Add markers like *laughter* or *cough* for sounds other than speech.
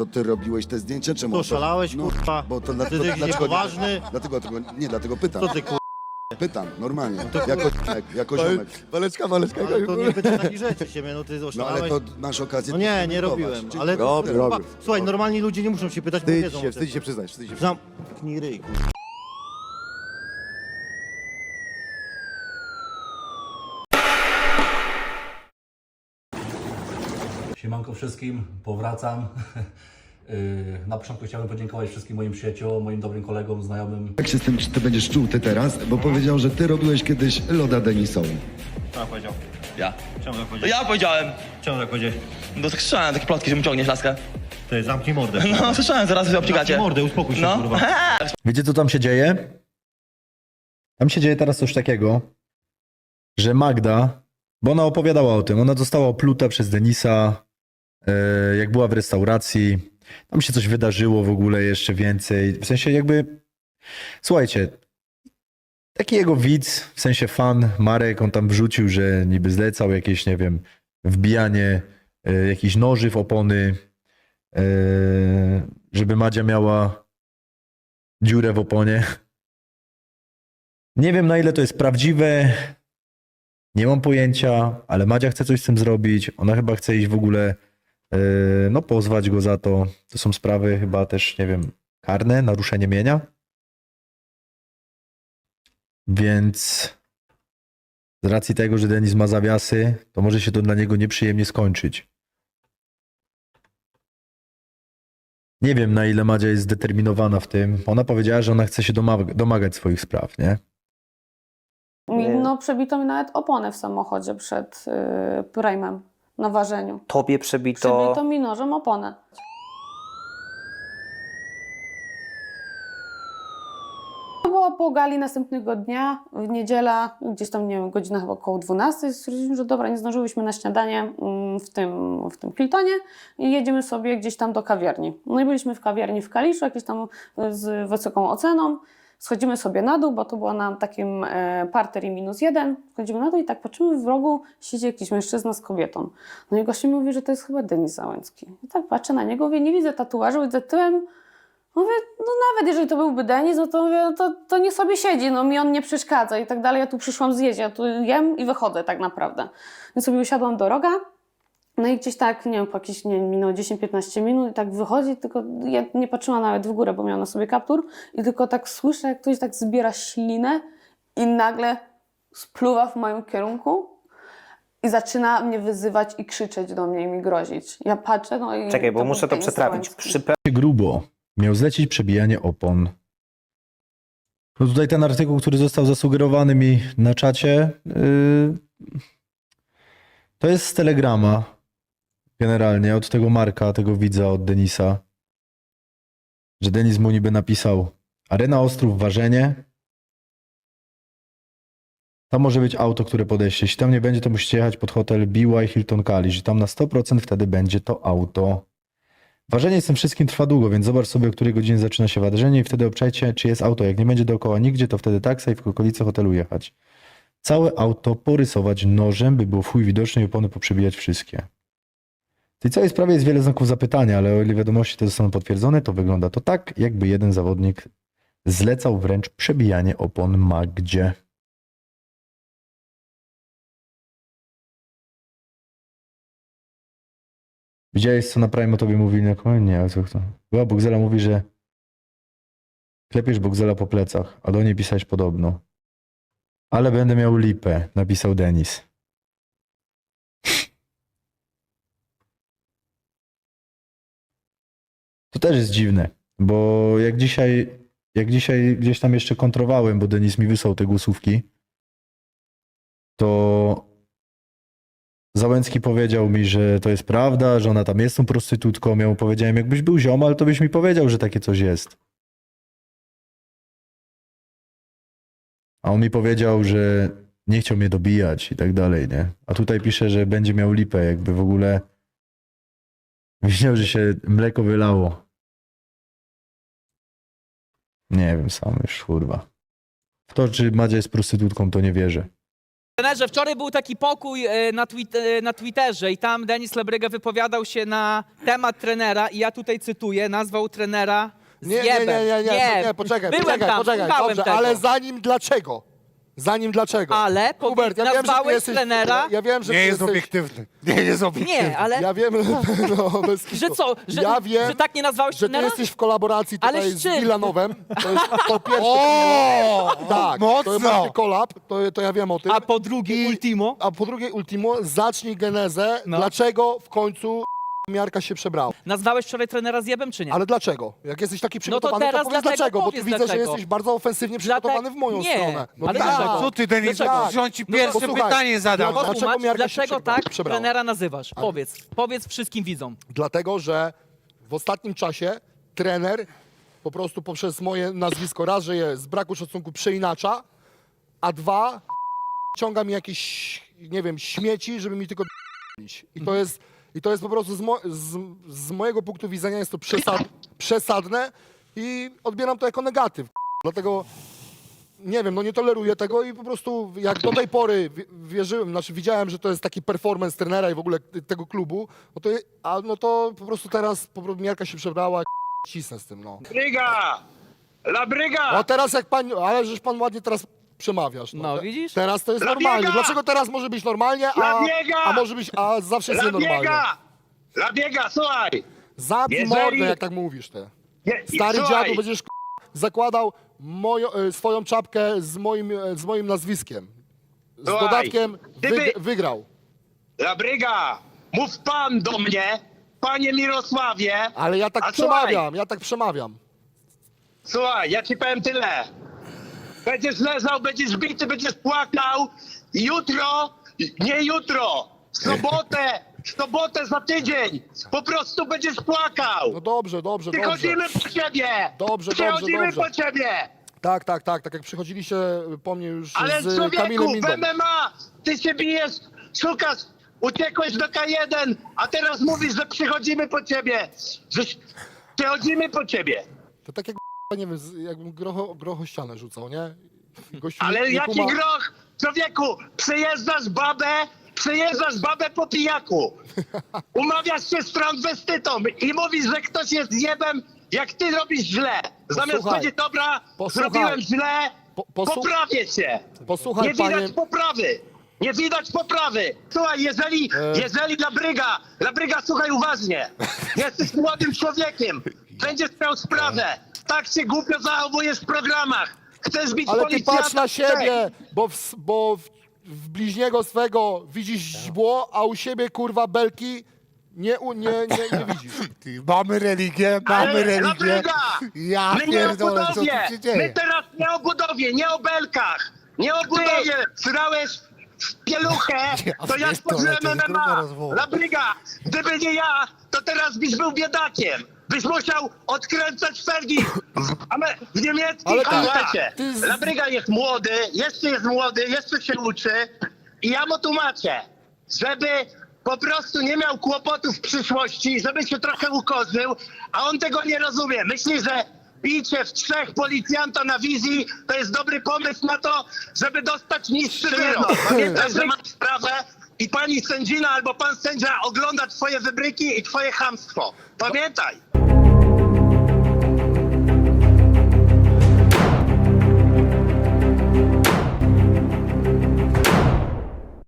To ty robiłeś te zdjęcia, czemu? To szalałeś, no, kurwa? Bo to, dla- Ty to, jesteś dlaczego, niepoważny? Dlatego, dlatego, nie, dlatego pytam. Co ty kur... Pytam, normalnie. Jako ziomek, jako ziomek. Waleczka, waleczka. Ale to nie będzie takich rzeczy się mnie, no ty No oszalałeś. ale to masz okazję No nie, nie skomentować. robiłem, Dziękuję. ale... Robię, kurwa, robię. Słuchaj, normalni ludzie nie muszą się pytać, bo Wstydź wiedzą. się, o wstydź tym. się przyznać, wstydź się przyznać. Zamknij ryj, kurwa. Siemanko wszystkim, powracam. Yy, *laughs* Na początku chciałbym podziękować wszystkim moim przyjaciołom, moim dobrym kolegom, znajomym. Jak się z tym czy ty będziesz czuł ty teraz? Bo powiedział, że ty robiłeś kiedyś loda Denisową. Co powiedział? Ja. Czemu tak To powiedział? ja powiedziałem. Czemu tak powiedział? No tak słyszałem takie plotki, że mu ciągniesz laskę. Ty, zamknij mordę. *laughs* No słyszałem, zaraz sobie Zamknij obcigacie. mordę, uspokój się, No. kurwa. *laughs* Wiecie, co tam się dzieje? Tam się dzieje teraz coś takiego, że Magda, bo ona opowiadała o tym, ona została opluta przez Denisa, jak była w restauracji. Tam się coś wydarzyło w ogóle jeszcze więcej. W sensie jakby, słuchajcie, taki jego widz, w sensie fan, Marek, on tam wrzucił, że niby zlecał jakieś, nie wiem, wbijanie e, jakichś noży w opony, e, żeby Madzia miała dziurę w oponie. Nie wiem na ile to jest prawdziwe. Nie mam pojęcia, ale Madzia chce coś z tym zrobić. Ona chyba chce iść w ogóle, no pozwać go za to. To są sprawy chyba też, nie wiem, karne, naruszenie mienia. Więc z racji tego, że Denis ma zawiasy, to może się to dla niego nieprzyjemnie skończyć. Nie wiem, na ile Madzia jest zdeterminowana w tym. Ona powiedziała, że ona chce się domag- domagać swoich spraw, nie? No, przebito mi nawet oponę w samochodzie przed y, Prime'em na ważeniu. Tobie przebito. Przebito mi nożem oponę. To było po gali następnego dnia, w niedziela, gdzieś tam, nie wiem, godzina chyba około 12. Stwierdziliśmy, że dobra, nie zdążyłyśmy na śniadanie mm, w tym, w tym Hiltonie i jedziemy sobie gdzieś tam do kawiarni. No i byliśmy w kawiarni w Kaliszu, jakieś tam z wysoką oceną. Schodzimy sobie na dół, bo to było na takim e, parter i minus jeden. Schodzimy na dół i tak patrzymy w rogu, siedzi jakiś mężczyzna z kobietą. No i gościu mi mówi, że to jest chyba Denis Załęcki. I tak patrzę na niego, mówię, nie widzę tatuażu, widzę tyłem. Mówię, no nawet jeżeli to byłby Denis, no to mówię, no to, to nie sobie siedzi, no mi on nie przeszkadza i tak dalej. Ja tu przyszłam zjeść, ja tu jem i wychodzę tak naprawdę. Więc sobie usiadłam do roga. No i gdzieś tak, nie wiem, po jakieś, nie wiem, minęło 10-15 minut i tak wychodzi, tylko ja nie patrzyłam nawet w górę, bo miałam na sobie kaptur i tylko tak słyszę, jak ktoś tak zbiera ślinę i nagle spluwa w moim kierunku i zaczyna mnie wyzywać i krzyczeć do mnie i mi grozić. Ja patrzę, no i... Czekaj, bo muszę to przetrawić. Przype... grubo. Miał zlecić przebijanie opon. No tutaj ten artykuł, który został zasugerowany mi na czacie, yy, to jest z Telegrama. Generalnie od tego Marka, tego widza od Denisa. Że Denis mu niby napisał Arena Ostrów Ważenie. Tam może być auto, które podejście. Jeśli tam nie będzie, to musicie jechać pod hotel BY Hilton Kalisz. Tam na 100% wtedy będzie to auto. Ważenie z tym wszystkim trwa długo, więc zobacz sobie, o której godzinie zaczyna się ważenie i wtedy obczajcie, czy jest auto. Jak nie będzie dookoła nigdzie, to wtedy taksa i w okolicy hotelu jechać. Całe auto porysować nożem, by było w chuj widoczne i opony poprzebijać wszystkie. Tej całej sprawie jest wiele znaków zapytania, ale o ile wiadomości te zostaną potwierdzone, to wygląda to tak, jakby jeden zawodnik zlecał wręcz przebijanie opon Magdzie. Widziałeś, co na Prime o tobie mówili na komendzie? Nie, co? Była Bogzela mówi, że klepiesz Bogzela po plecach, a do niej pisałeś podobno. Ale będę miał lipę, napisał Denis. Też jest dziwne, bo jak dzisiaj, jak dzisiaj gdzieś tam jeszcze kontrowałem, bo Denis mi wysłał te głosówki, to Załęcki powiedział mi, że to jest prawda, że ona tam jest tą prostytutką. Ja mu powiedziałem, jakbyś był ziomal, to byś mi powiedział, że takie coś jest. A on mi powiedział, że nie chciał mnie dobijać i tak dalej, nie? A tutaj pisze, że będzie miał lipę, jakby w ogóle widział, że się mleko wylało. Nie wiem sam już, kurwa. W to, czy Madzia jest prostytutką, to nie wierzę. Trenerze, wczoraj był taki pokój e, na, twit- e, na Twitterze i tam Denis Lebryga wypowiadał się na temat trenera i ja tutaj cytuję, nazwał trenera Nie, nie, nie, zjebem. nie, nie, nie, poczekaj, Byłem poczekaj, tam, poczekaj, słuchałem dobrze, tego. ale zanim dlaczego? Zanim dlaczego? Ale Hubert, ja wiem, że ty nazwałeś jesteś, trenera- Ja, wiem, że Nie ty jest jesteś, obiektywny. Nie jest obiektywny. Nie, ale Ja wiem, *laughs* *laughs* no, bez kitu. że co, że, ja wiem, że tak nie nazwałeś że ty trenera? jesteś w kolaboracji Ale tutaj z z czym? Wilanowem. To jest *laughs* to pierwsze. O! tak, to mocno! jest właśnie kolab, to, to ja wiem o tym. A po drugie I- Ultimo? A po drugie, Ultimo, zacznij genezę, No. dlaczego w końcu miarka się przebrała. Nazwałeś wczoraj trenera zjebem, czy nie? Ale dlaczego? Jak jesteś taki przygotowany, teraz to powiedz dlatego dlaczego, bo tu powiedz widzę, że dlaczego. jesteś bardzo ofensywnie przygotowany w moją nie, stronę. No ale tak. dlaczego? Co ty, Denis, Dlaczego? ci No pierwsze posłuchaj, pytanie zadał. dlaczego Potłumacz, miarka się dlaczego tak przebrała? trenera nazywasz? Powiedz, powiedz wszystkim widzom. Dlatego, że w ostatnim czasie trener po prostu poprzez moje nazwisko raz, że je z braku szacunku przeinacza, a dwa ciąga mi jakieś, nie wiem, śmieci, żeby mi tylko. I to jest, i to jest po prostu z, mo- z, z mojego punktu widzenia jest to przesad, *laughs* przesadne i odbieram to jako negatyw. Dlatego nie wiem, no nie toleruję tego i po prostu jak do tej pory wi- wierzyłem, znaczy widziałem, że to jest taki performance trenera i w ogóle tego klubu, no to, a, no to po prostu teraz po prostu miarka się przebrała, cisnę z tym, no. Bryga! La Bryga! A teraz jak pan, ale żeś pan ładnie teraz przemawiasz. No, Te- widzisz? Teraz to jest La normalnie. biega! Dlaczego teraz może być normalnie, a, biega! a może być, a zawsze jest nienormalnie? biega! La biega, słuchaj! Zamknij Jeżeli- mordę, jak tak mówisz ty. Je, Stary słuchaj, dziadu, będziesz k- zakładał moją, e, swoją czapkę z moim, e, z moim nazwiskiem. Z Słuchaj, dodatkiem gdyby- wyg- wygrał. La Bryga! Mów pan do mnie, panie Mirosławie! Ale ja tak A słuchaj, przemawiam, ja tak przemawiam. Słuchaj, ja ci powiem tyle. Będziesz leżał, będziesz bity, będziesz płakał. Jutro, nie jutro, w sobotę, w sobotę za tydzień. Po prostu będziesz płakał. No dobrze, dobrze, dobrze. Przychodzimy po ciebie. Dobrze, dobrze, Przychodzimy dobrze. po ciebie. Tak, tak, tak, tak jak przychodziliście po mnie już Ale z człowieku, Kamilem w Mindą. MMA ty się bijesz, szukasz, uciekłeś do K1, a teraz mówisz, że przychodzimy po ciebie. Że przychodzimy po ciebie. To tak jak, nie wiem, z- jakbym grocho, grocho ścianę rzucał, nie? Gościu Ale nie jaki kuma- groch? Człowieku, przejeżdżasz babę, przejeżdżasz babę po pijaku. Umawiasz się z transwestytą i mówisz, że ktoś jest zjebem, jak ty robisz źle. Zamiast Posłuchaj. powiedzieć, dobra, Posłuchaj. zrobiłem źle, Po- posłu- poprawię cię. Posłuchaj, Nie widać panie... poprawy. Nie widać poprawy. Słuchaj, jeżeli, E. jeżeli Labryga, Labryga, słuchaj uważnie. Jesteś młodym człowiekiem. Będziesz miał sprawę. Tak się głupio zachowujesz w programach. Chcesz bić Ale ty policjanta? patrz na siebie, bo w, bo w, w bliźniego swego widzisz źbło, a u siebie, kurwa, belki nie, u, nie, nie, nie widzisz. *laughs* Ty, Mamy religię, mamy Ale religię. Labryga, Ja my nie o pierdolę, co tu budowie. się dzieje? My teraz nie o budowie, nie o belkach. Nie o budowie. Srałeś w pieluchę, *laughs* Ja to ja pierdolę, jest gruba MMA. rozmowa. Labryga, gdyby nie ja, to teraz byś był biedakiem. Byś musiał odkręcać fergi w, Amer- w niemieckich Ale ty z- Labryga jest młody, jeszcze jest młody, jeszcze się uczy i ja mu tłumaczę, żeby po prostu nie miał kłopotów w przyszłości, żeby się trochę ukorzył, a on tego nie rozumie. Myśli, że bicie w trzech policjanta na wizji to jest dobry pomysł na to, żeby dostać niższy wyrok. Pamiętaj, że masz sprawę i pani sędzina albo pan sędzia ogląda twoje wybryki i twoje chamstwo. Pamiętaj.